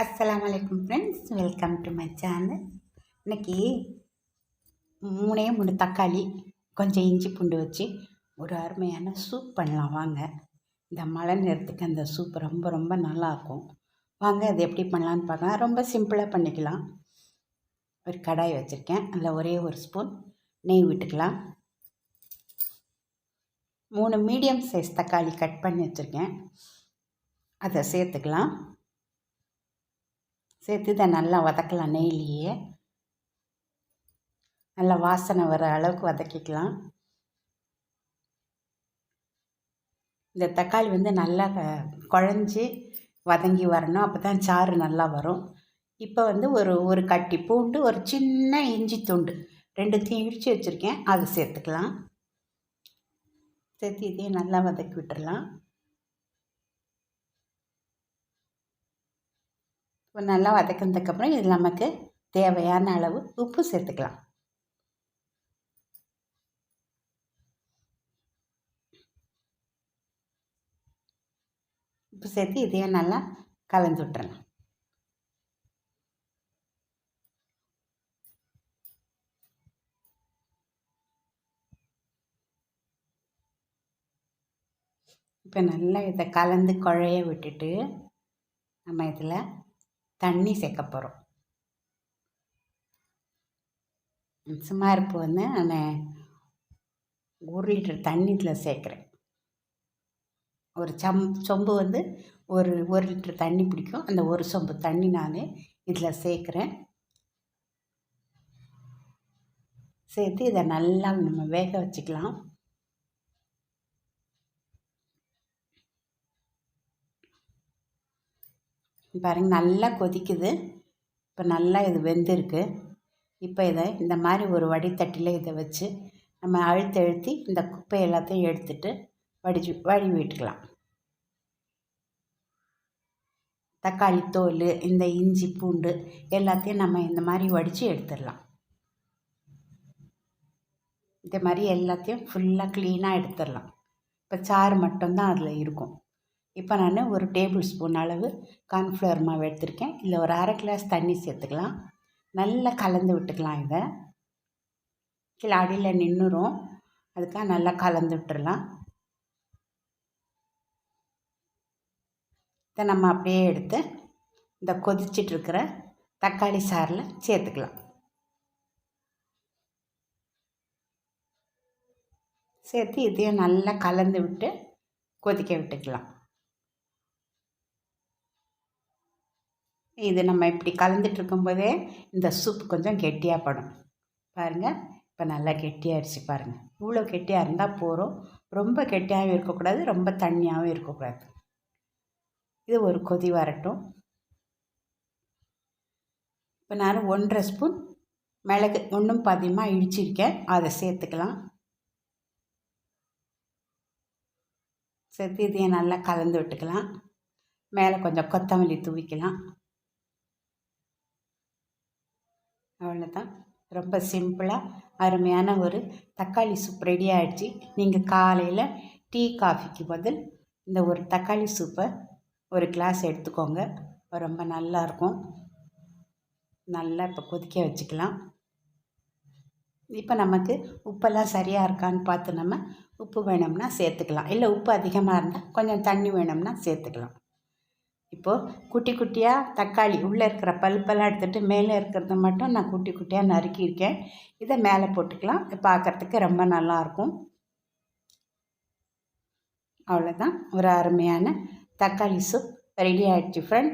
அஸ்லாம் வலைக்கம் friends welcome to my channel இன்னைக்கு மூணே மூணு தக்காளி கொஞ்சம் இஞ்சி பூண்டு வச்சு ஒரு அருமையான சூப் பண்ணலாம். வாங்க இந்த மழை நேரத்துக்கு அந்த சூப் ரொம்ப ரொம்ப நல்லாயிருக்கும். வாங்க அது எப்படி பண்ணலான்னு பார்க்கலாம். ரொம்ப சிம்பிளாக பண்ணிக்கலாம். ஒரு கடாய் வச்சுருக்கேன். அதில் ஒரே ஒரு ஸ்பூன் நெய் விட்டுக்கலாம். மூணு மீடியம் சைஸ் தக்காளி கட் பண்ணி வச்சுருக்கேன். அதை சேர்த்துக்கலாம். சேர்த்து இதை நல்லா வதக்கலாம் நெய்லியே. நல்லா வாசனை வர அளவுக்கு வதக்கிக்கலாம். இந்த தக்காளி வந்து நல்லா குழஞ்சி வதங்கி வரணும். அப்போ தான் சாறு நல்லா வரும். இப்போ வந்து ஒரு ஒரு கட்டி பூண்டு ஒரு சின்ன இஞ்சி துண்டு ரெண்டுத்தையும் இடித்து வச்சுருக்கேன். அதை சேர்த்துக்கலாம். சேர்த்து இதையும் நல்லா வதக்கி விட்டுடலாம் இப்போ நல்லா வதக்கினதுக்கப்புறம் இது நமக்கு தேவையான அளவு உப்பு சேர்த்துக்கலாம். உப்பு சேர்த்து இதையும் நல்லா கலந்து விட்டுறலாம். இப்போ நல்லா இதை கலந்து குழைய விட்டுட்டு நம்ம இதில் தண்ணி சேர்க்க போகிறோம் இருப்பு வந்து நான் ஒரு லிட்டர் தண்ணி இதில் சேர்க்குறேன். ஒரு சம் சொம்பு வந்து ஒரு ஒரு லிட்டர் தண்ணி பிடிக்கும். அந்த ஒரு சொம்பு தண்ணி நான் இதில் சேர்க்குறேன். சேர்த்து இதை நல்லா நம்ம வேக வச்சுக்கலாம். பாருங்கள் நல்லா கொதிக்குது. இப்போ நல்லா இது வெந்திருக்கு. இப்போ இதை இந்த மாதிரி ஒரு வடித்தட்டில் இதை வச்சு நம்ம அழுத்தி அழுத்தி இந்த குப்பை எல்லாத்தையும் எடுத்துட்டு வடிச்சு வழி விட்டுக்கலாம் தக்காளி தோல் இந்த இஞ்சி பூண்டு எல்லாத்தையும் நம்ம இந்த மாதிரி வடித்து எடுத்துடலாம். இந்த மாதிரி எல்லாத்தையும் ஃபுல்லாக க்ளீனாக எடுத்துடலாம். இப்போ சாறு மட்டும்தான் அதில் இருக்கும். இப்போ நான் ஒரு டேபிள் ஸ்பூன் அளவு கார்ன்ஃப்ளவர் மாவு எடுத்திருக்கேன். இல்லை ஒரு அரை கிளாஸ் தண்ணி சேர்த்துக்கலாம். நல்லா கலந்து விட்டுக்கலாம் இதை. கீழே அடியில் நின்றுரும். அதுக்காக நல்லா கலந்து விட்டுடலாம் இதை நம்ம அப்படியே எடுத்து இந்த கொதிச்சிட்ருக்கிற தக்காளி சாறில் சேர்த்துக்கலாம். சேர்த்து இதையும் நல்லா கலந்து விட்டு கொதிக்க விட்டுக்கலாம். இது நம்ம இப்படி கலந்துட்டு இருக்கும்போதே இந்த சூப் கொஞ்சம் கெட்டியாக படும். பாருங்கள் இப்போ நல்லா கெட்டியாகிடுச்சு பாருங்கள் இவ்வளோ கெட்டியாக இருந்தால் போகிறோம் ரொம்ப கெட்டியாகவும் இருக்கக்கூடாது ரொம்ப தண்ணியாகவும் இருக்கக்கூடாது. இது ஒரு கொதி வரட்டும். இப்போ நான் ஒன்றரை ஸ்பூன் மிளகு ஒன்றும் பாதியமாக இடிச்சிருக்கேன். அதை சேர்த்துக்கலாம். சேர்த்து இதையும் நல்லா கலந்து விட்டுக்கலாம். மேலே கொஞ்சம் கொத்தமல்லி தூவிக்கலாம். அவ்வளோதான் ரொம்ப சிம்பிளாக அருமையான ஒரு தக்காளி சூப் ரெடி ஆகிடுச்சு நீங்கள் காலையில் டீ காஃபிக்கு பதில் இந்த ஒரு தக்காளி சூப்பை ஒரு கிளாஸ் எடுத்துக்கோங்க. ரொம்ப நல்லாயிருக்கும் நல்லா இப்போ கொதிக்க வச்சுக்கலாம். இப்போ நமக்கு உப்பெல்லாம் சரியாக இருக்கான்னு பார்த்து நம்ம உப்பு வேணும்னா சேர்த்துக்கலாம். இல்லை உப்பு அதிகமாக இருந்தால் கொஞ்சம் தண்ணி வேணும்னா சேர்த்துக்கலாம். இப்போது குட்டி குட்டியாக தக்காளி உள்ளே இருக்கிற பல்பெல்லாம் எடுத்துகிட்டு மேலே இருக்கிறத மட்டும் நான் குட்டி குட்டியாக நறுக்கியிருக்கேன். இதை மேலே போட்டுக்கலாம். பார்க்குறதுக்கு ரொம்ப நல்லாயிருக்கும். அவ்வளோதான். ஒரு அருமையான தக்காளி சூப் ரெடி ஆகிடுச்சு ஃப்ரெண்ட்